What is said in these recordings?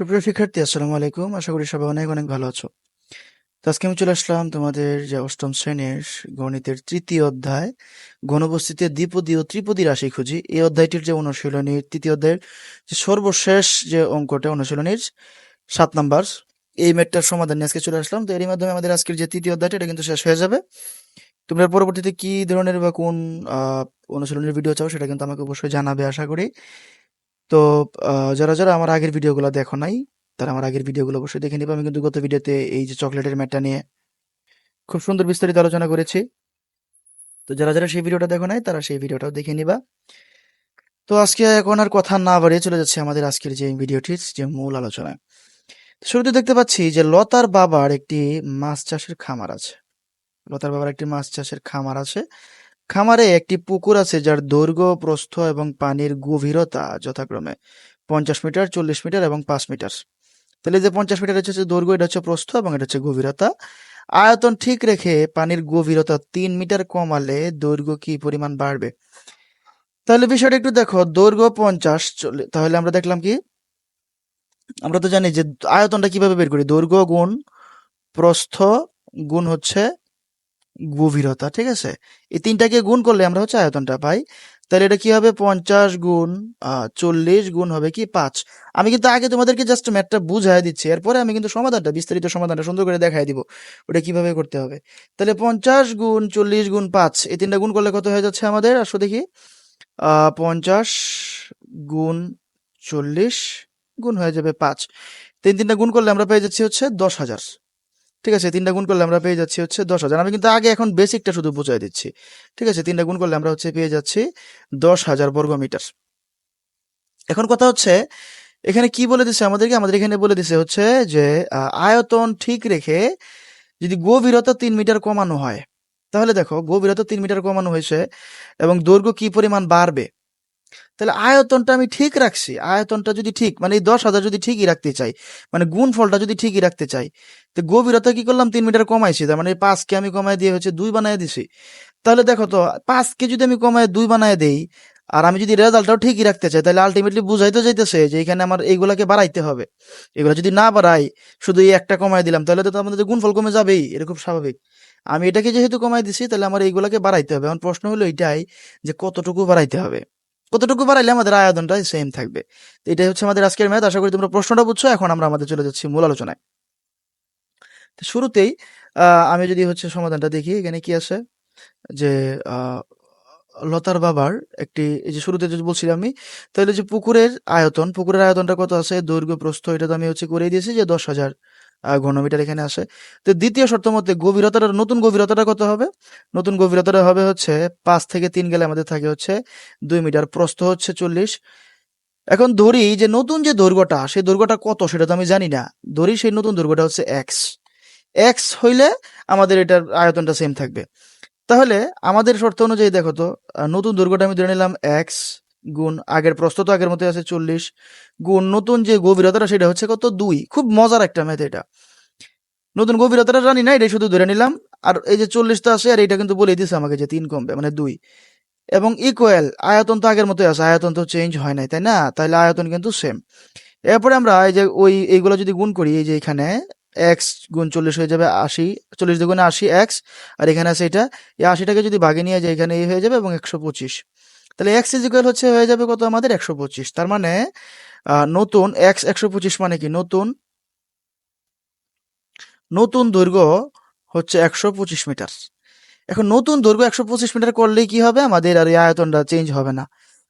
সুপ্রিয় শিক্ষার্থী, আসসালামু আলাইকুম। আশা করি সবাই অনেক অনেক ভালো আছো। তো আজকে আমি চলে আসলাম তোমাদের যে অষ্টম শ্রেণির গণিতের তৃতীয় অধ্যায় ঘনবস্তিতে দ্বিপদী ও ত্রিপদী রাশি খুঁজি। এই অধ্যায়টির যে অনুশীলনীর তৃতীয় অধ্যায়ের যে সর্বশেষ যে অঙ্কটা, অনুশীলনীর সাত নাম্বার, এই ম্যাটটার সমাধান নিয়ে আজকে চলে আসলাম। তো এরই মাধ্যমে আমাদের আজকের যে তৃতীয় অধ্যায়টা, এটা কিন্তু শেষ হয়ে যাবে। তোমরা পরবর্তীতে কি ধরনের বা কোন অনুশীলনের ভিডিও চাও, সেটা কিন্তু আমাকে অবশ্যই জানাবে, আশা করি। তো যারা যারা আমার আগের ভিডিওগুলো দেখো নাই, তারা আমার আগের ভিডিওগুলো অবশ্যই দেখে নিবে। আমি কিন্তু গত ভিডিওতে এই যে চকলেটের ম্যাটটা নিয়ে খুব সুন্দর বিস্তারিত আলোচনা করেছি। তো যারা যারা সেই ভিডিওটা দেখো নাই, তারা সেই ভিডিওটাও দেখে নিবা। তো আজকে এখন আর কথা না বাড়িয়ে চলে যাচ্ছে আমাদের আজকের যে ভিডিওটির যে মূল আলোচনা। শুরুতে দেখতে পাচ্ছি যে লতার বাবার একটি মাছ চাষের খামার আছে। লতার বাবার একটি মাছ চাষের খামার আছে। খামারে একটি পুকুর আছে যার দৈর্ঘ্য, প্রস্থ এবং পানির গভীরতা যথাক্রমে পঞ্চাশ মিটার, চল্লিশ মিটার এবং পাঁচ মিটার। তাহলে যে পঞ্চাশ মিটার হচ্ছে দৈর্ঘ্য, এটা হচ্ছে প্রস্থ এবং এটা হচ্ছে গভীরতা। আয়তন ঠিক রেখে পানির গভীরতা তিন মিটার কমালে দৈর্ঘ্য কি পরিমাণ বাড়বে? তাহলে বিষয়টা একটু দেখো, দৈর্ঘ্য পঞ্চাশ তাহলে আমরা দেখলাম কি? আমরা তো জানি যে আয়তনটা কীভাবে বের করি? দৈর্ঘ্য গুণ প্রস্থ গুণ হচ্ছে গভীরতা, ঠিক আছে? এই তিনটাকে গুণ করলে আমরা হচ্ছে আয়তনটা পাই। তাহলে এটা কি হবে? পঞ্চাশ গুণ চল্লিশ গুণ হবে কি? পাঁচ। আমি কিন্তু আগে তোমাদেরকে জাস্ট ম্যাথটা বুঝাই দিচ্ছি। এরপরে আমি কিন্তু সমাধানটা, বিস্তারিত সমাধানটা সুন্দর করে দেখাই দিব। ওটা কীভাবে করতে হবে? তাহলে পঞ্চাশ গুণ, চল্লিশ গুণ, পাঁচ। এই তিনটা গুণ করলে কত হয়ে যাচ্ছে আমাদের? আসো দেখি। পঞ্চাশ গুণ, চল্লিশ গুণ হয়ে যাবে পাঁচ। তিন তিনটা গুণ করলে আমরা পেয়ে যাচ্ছি হচ্ছে দশ হাজার। ঠিক আছে, তিনটা গুণ করলে আমরা পেয়ে যাচ্ছি হচ্ছে দশ হাজার। আমি কিন্তু আগে এখন বেসিকটা শুধু বুঝাই দিচ্ছি। ঠিক আছে, তিনটা গুণ করলে আমরা হচ্ছে পেয়ে যাচ্ছি দশ হাজার বর্গ মিটার এখন কথা হচ্ছে, এখানে কি বলে দিছে আমাদেরকে? আমাদের এখানে বলে দিছে হচ্ছে যে আয়তন ঠিক রেখে যদি গভীরতা তিন মিটার কমানো হয়, তাহলে দেখো গভীরতা তিন মিটার কমানো হয়েছে এবং দৈর্ঘ্য কি পরিমাণ বাড়বে? তাহলে আয়তনটা আমি ঠিক রাখছি, আয়তনটা যদি ঠিক মানে এই দশ হাজার যদি ঠিকই রাখতে চাই মানে গুণ ফলটা যদি ঠিকই রাখতে চাই, তো গভীরতা কি করলাম? তিন মিটার কমাইছি, তার মানে পাঁচকে আমি কমাই দিয়ে হচ্ছে দুই বানায় দিছি। তাহলে দেখো তো, পাঁচকে যদি আমি কমায় দুই বানায় দেই, আর আমি যদি রেজাল্টটাও ঠিকই রাখতে চাই, তাহলে আলটিমেটলি বুঝাইতে যাইতেছে যে এখানে আমার এইগুলাকে বাড়াইতে হবে। এগুলো যদি না বাড়াই, শুধু এই একটা কমায় দিলাম, তাহলে তো আমাদের গুণফল কমে যাবেই খুব স্বাভাবিক। আমি এটাকে যেহেতু কমাই দিছি, তাহলে আমার এইগুলাকে বাড়াইতে হবে। এখন প্রশ্ন হলো এটাই যে কতটুকু বাড়াইতে হবে? কতটুকু বাড়াইলে আমাদের আয়তনটা সেম থাকবে? তো এটাই হচ্ছে আমাদের আজকের ম্যাথ। আশা করি তোমরা প্রশ্নটা বুঝছ, এখন আমরা আমাদের চলে যাচ্ছি মূল আলোচনায়। তো শুরুতেই আমি যদি হচ্ছে সমাধানটা দেখি, এখানে কি আছে? যে লতার বাবার একটি, এই যে শুরুতে যদি বলছিলাম আমি, তাহলে যে পুকুরের আয়তন, পুকুরের আয়তনটা কত আছে? দৈর্ঘ্য প্রস্থ, এটা তো আমি হচ্ছে করে দিয়েছি যে দশ হাজার। ঘনমিটার এখানে আসে। তো দ্বিতীয় শর্ত মতে গভীরতাটা, নতুন গভীরতাটা কত হবে? নতুন গভীরতাটা হবে হচ্ছে পাঁচ থেকে তিন গেলে আমাদের থাকে হচ্ছে দুই মিটার, প্রস্থ হচ্ছে চল্লিশ। এখন ধরি যে নতুন যে দৈর্ঘ্যটা, সেই দৈর্ঘ্যটা কত সেটা তো আমি জানি না। ধরি সেই নতুন দৈর্ঘ্যটা হচ্ছে এক্স। এক্স হইলে আমাদের এটার আয়তনটা সেম থাকবে। তাহলে আমাদের শর্ত অনুযায়ী দেখো তো নতুন দৈর্ঘ্যটা আমি ধরে নিলাম এক্স গুণ, আগের প্রস্থ তো আগের মতো আছে চল্লিশ। গুণ, নতুন যে গভীরতাটা সেটা হচ্ছে কত? দুই। খুব মজার একটা ম্যাথ এটা। নতুন গভীরতাটা জানি না, এটাই শুধু ধরে নিলাম। আর এই যে চল্লিশটা আছে, আর এটা কিন্তু বলে দিছে আমাকে যে তিন কমবে মানে দুই। এবং ইকুয়াল আয়তন তো আগের মতোই আছে, আয়তন তো চেঞ্জ হয় নাই, তাই না? তাহলে আয়তন কিন্তু সেম এরপরে আমরা এই যে ওই, এইগুলো যদি গুণ করি, এই যে এখানে এক্স গুণ চল্লিশ হয়ে যাবে আশি, চল্লিশ দুগুণে আশি এক্স আর এখানে আছে এটা, এই আশিটাকে যদি ভাগে নিয়ে যায় এখানে এই হয়ে যাবে এবং একশো পঁচিশ। তাহলে এক্স ইজ ইকুয়াল হচ্ছে হয়ে যাবে কত আমাদের একশো পঁচিশ। তার মানে নতুন এক্স একশো পঁচিশ মানে কি? নতুন নতুন দৈর্ঘ্য হচ্ছে একশো পঁচিশ মিটার। এখন নতুন দৈর্ঘ্য একশো পঁচিশ মিটার করলেই কি হবে? আমাদের আর এই আয়তনটা চেঞ্জ হবে না।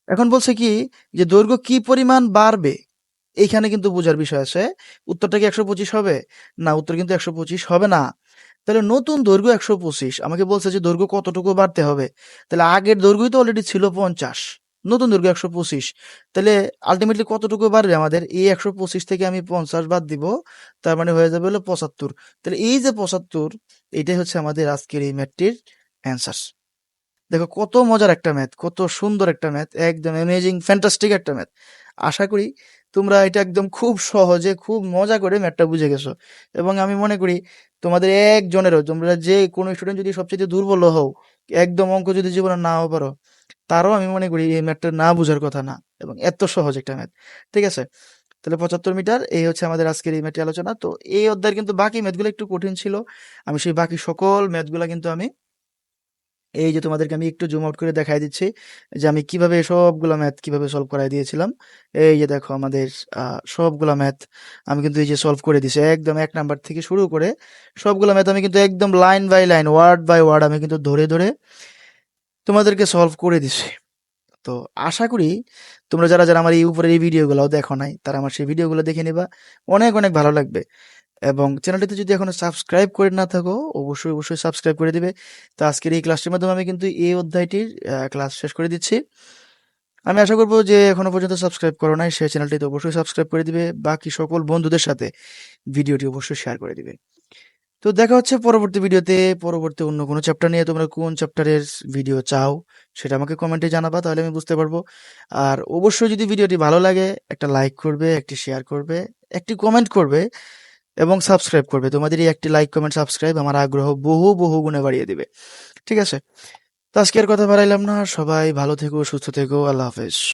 এখন বলছে কি যে দৈর্ঘ্য কি পরিমাণ বাড়বে? এইখানে কিন্তু বোঝার বিষয় আছে। উত্তরটা কি একশো পঁচিশ হবে? না, উত্তর কিন্তু একশো পঁচিশ হবে না। তাহলে নতুন দৈর্ঘ্য একশো পঁচিশ। আমাকে বলছে যে দৈর্ঘ্য কতটুকু বাড়তে হবে? তাহলে আগের দৈর্ঘ্যই তো অলরেডি ছিল পঞ্চাশ। নতুন দৈর্ঘ্য একশো পঁচিশ। তাহলে আলটিমেটলি কতটুকু বাড়বে আমাদের? এই একশো পঁচিশ থেকে আমি পঞ্চাশ বাদ দিব, তার মানে হয়ে যাবে হলো পঁচাত্তর। তাহলে এই যে পঁচাত্তর, এটাই হচ্ছে আমাদের আজকের এই ম্যাথটির অ্যান্সার দেখো কত মজার একটা ম্যাথ, কত সুন্দর একটা ম্যাথ, একদম অ্যামেজিং ফ্যান্টাস্টিক একটা ম্যাথ। আশা করি তোমরা এটা একদম খুব সহজে, খুব মজা করে ম্যাথটা বুঝে গেছো। এবং আমি মনে করি তোমাদের একজনেরও, তোমরা যে কোনো স্টুডেন্ট যদি সবচেয়ে দুর্বল হও, একদম অঙ্ক যদি জীবনে নাও পারো, তারও আমি মনে করি এই ম্যাথটা না বোঝার কথা না, এবং এত সহজ একটা ম্যাথ। ঠিক আছে? তাহলে পঁচাত্তর মিটার, এই হচ্ছে আমাদের আজকের এই ম্যাথটি আলোচনা। তো এই অধ্যায়ের কিন্তু বাকি ম্যাথগুলো একটু কঠিন ছিল। আমি সেই বাকি সকল ম্যাথগুলো কিন্তু আমি এই যে তোমাদেরকে আমি একটু জুম আউট করে দেখাই দিচ্ছি, যে আমি কীভাবে সবগুলো ম্যাথ কীভাবে সলভ করাই দিয়েছিলাম। এই যে দেখো আমাদের সবগুলা ম্যাথ আমি কিন্তু এই যে সলভ করে দিছি একদম এক নাম্বার থেকে শুরু করে সবগুলো ম্যাথ আমি কিন্তু একদম line by line word by word আমি কিন্তু ধরে ধরে তোমাদেরকে সলভ করে দিছি তো আশা করি তোমরা যারা যারা আমার এই উপরের এই ভিডিওগুলো দেখো নাই, তারা আমার সেই ভিডিওগুলো দেখে নিবা। অনেক অনেক ভালো লাগবে। এবং চ্যানেলটিতে যদি এখনও সাবস্ক্রাইব করে না থাকো, অবশ্যই অবশ্যই সাবস্ক্রাইব করে দিবে। তো আজকের এই ক্লাসটির মাধ্যমে আমি কিন্তু এই অধ্যায়টির ক্লাস শেষ করে দিচ্ছি। আমি আশা করব যে এখনও পর্যন্ত সাবস্ক্রাইব করো নাই সেই চ্যানেলটিতে অবশ্যই সাবস্ক্রাইব করে দিবে। বাকি সকল বন্ধুদের সাথে ভিডিওটি অবশ্যই শেয়ার করে দিবে। তো দেখা হচ্ছে পরবর্তী ভিডিওতে, পরবর্তী অন্য কোনো চ্যাপ্টার নিয়ে। তোমরা কোন চ্যাপ্টারের ভিডিও চাও, সেটা আমাকে কমেন্টে জানাবা, তাহলে আমি বুঝতে পারব। আর অবশ্যই যদি ভিডিওটি ভালো লাগে, একটা লাইক করবে, একটি শেয়ার করবে, একটি কমেন্ট করবে এবং সাবস্ক্রাইব করবে। তোমাদের এই একটি লাইক কমেন্ট সাবস্ক্রাইব আমার আগ্রহ বহু বহু গুণে বাড়িয়ে দিবে। ঠিক আছে? তো আজকে কথা বাড়াইলাম না। সবাই ভালো থেকো, সুস্থ থেকো। আল্লাহ হাফেজ।